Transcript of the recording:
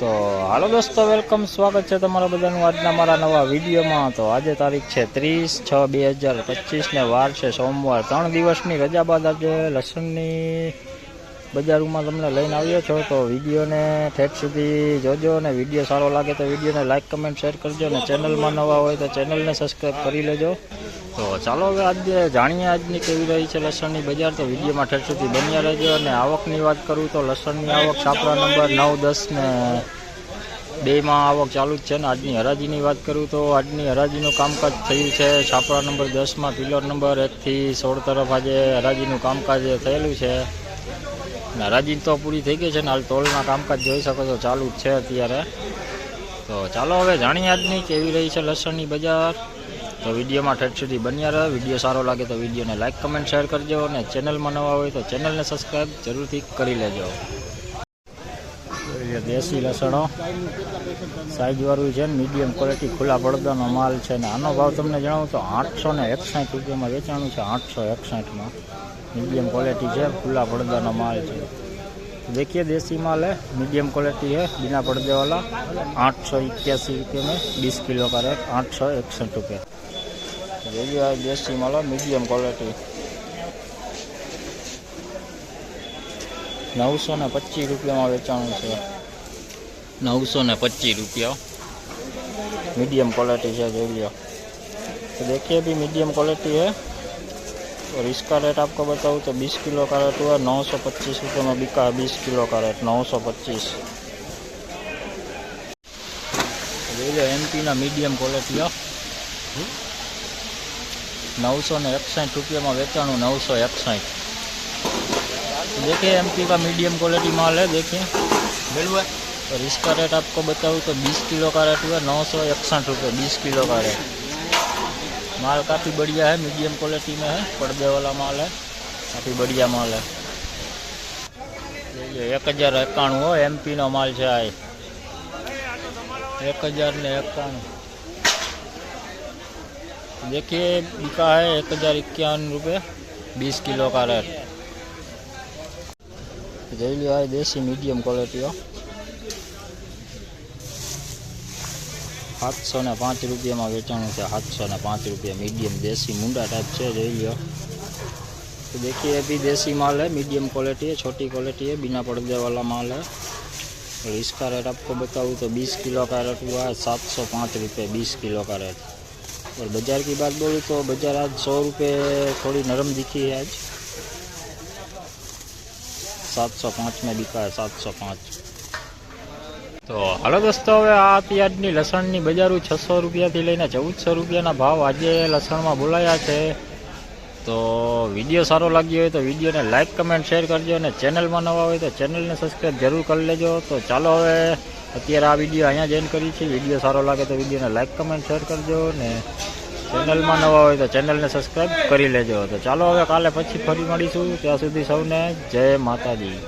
તો હાલો દોસ્તો, વેલકમ, સ્વાગત છે તમારા બધાનું આજના મારા નવા વિડીયોમાં. તો આજે તારીખ છે ત્રીસ છ બે હજાર પચીસને વાર છે સોમવાર. ત્રણ દિવસની રજા બાદ આજે લસણની બજારમાં તમને લઈને આવ્યો છો. તો વિડીયોને ઠેઠ સુધી જોજો અને વીડિયો સારો લાગે તો વિડીયોને લાઇક કમેન્ટ શેર કરજો અને ચેનલમાં નવા હોય તો ચેનલને સબસ્ક્રાઈબ કરી લેજો. તો ચાલો હવે આજે જાણીએ આજની કેવી રહી છે લસણની બજાર. તો વિડીયોમાં ઠેઠ સુધી બન્યા રહેજો અને આવકની વાત કરું તો લસણની આવક છાપરા નંબર નવ, દસ ને બેમાં આવક ચાલુ જ છે ને આજની હરાજીની વાત કરું તો આજની હરાજીનું કામકાજ થયું છે. છાપરા નંબર દસમાં પિલર નંબર એકથી સોળ તરફ આજે હરાજીનું કામકાજ થયેલું છે. હરાજી તો પૂરી થઈ ગઈ છે ને હાલ ટોલના કામકાજ જોઈ શકો છો ચાલુ જ છે અત્યારે. તો ચાલો હવે જાણીએ આજની કેવી રહી છે લસણની બજાર. તો વિડીયોમાં ઠેઠ સુધી બન્યા રહે વિડીયો સારો લાગે તો વિડીયોને લાઇક કમેન્ટ શેર કરજો અને ચેનલમાં નવા હોય તો ચેનલને સબસ્ક્રાઈબ જરૂરથી કરી લેજો જોઈએ દેશી લસણો સાઈઝવાળું છે ને મીડિયમ ક્વોલિટી ખુલ્લા પડદાનો માલ છે ને આનો ભાવ તમને જણાવું તો આઠસો ને એકસાઠ રૂપિયામાં વેચાણું છે આઠસો એકસાઠમાં मीडियम क्वालिटी है खुला पर्दा माल है देखिए देसी माल है मीडियम क्वालिटी है बिना पर्दे वाला आठ सौ इक्यासी रुपये में बीस किलो का रेट आठ सौ इकसठ रुपये देखिए આ देसी माल है मीडियम क्वालिटी નવસો ને પચીસ રૂપિયામાં વેચાણું છે નવસો ને પચીસ રૂપિયા मीडियम क्वालिटी है જોઈ लो तो देखिए भी मीडियम क्वालिटी है और इसका रेट आपको बताऊँ तो 20 किलो का रेट हुआ नौ सौ पच्चीस रुपये में बिका है बीस किलो का रेट नौ सौ पच्चीस एम पी ना मीडियम क्वालिटी नौ सौ ने एकसठ रुपये में वेचाणु नौ सौ एकसठ देखिए एम पी का मीडियम क्वालिटी माल है देखिए और इसका रेट आपको बताऊँ तो 20 किलो का रेट हुआ नौ सौ इकसठ रुपये बीस किलो का रेट माल काफ़ी बढ़िया है मीडियम क्वालिटी में है पर्दे वाला माल है काफ़ी बढ़िया माल है ये एक हज़ार एकाणु हो एम पी नो माल है आ एक हज़ार ने एकाणु देखिए बिका है एक हज़ार इक्यावन रुपये बीस किलो का रेट જોઈ લો આ દેશી મીડિયમ ક્વોલિટીઓ સાતસો ને પાંચ રૂપિયામાં વેચાણું છે સાતસો ને પાંચ રૂપિયા मीडियम देसी मुंडा टाइप છે જોઈ लो तो देखिए अभी देसी माल है मीडियम क्वालिटी है छोटी क्वालिटी है बिना पर्दे वाला माल है और इसका रेट आपको बताऊँ तो 20 किलो का रेट हुआ है सात सौ पाँच रुपये बीस किलो का रेट और बाज़ार की बात बोलूँ तो बाज़ार आज सौ रुपये थोड़ी नरम दिखी है आज सात सौ पाँच में बिका है सात सौ पाँच તો હાલો દોસ્તો હવે આ હતી આજની લસણની બજારું છસો રૂપિયાથી લઈને ચૌદસો રૂપિયાના ભાવ આજે લસણમાં બોલાયા છે તો વીડિયો સારો લાગ્યો હોય તો વિડીયોને લાઇક કમેન્ટ શેર કરજો અને ચેનલમાં નવા હોય તો ચેનલને સબસ્ક્રાઈબ જરૂર કરી લેજો. તો ચાલો હવે અત્યારે આ વીડિયો અહીંયા જોઈન કરી છે વીડિયો સારો લાગે તો વિડીયોને લાઇક કમેન્ટ શેર કરજો ને ચેનલમાં નવા હોય તો ચેનલને સબસ્ક્રાઈબ કરી લેજો. તો ચાલો હવે કાલે પછી ફરી મળીશું. ત્યાં સુધી સૌને જય માતાજી.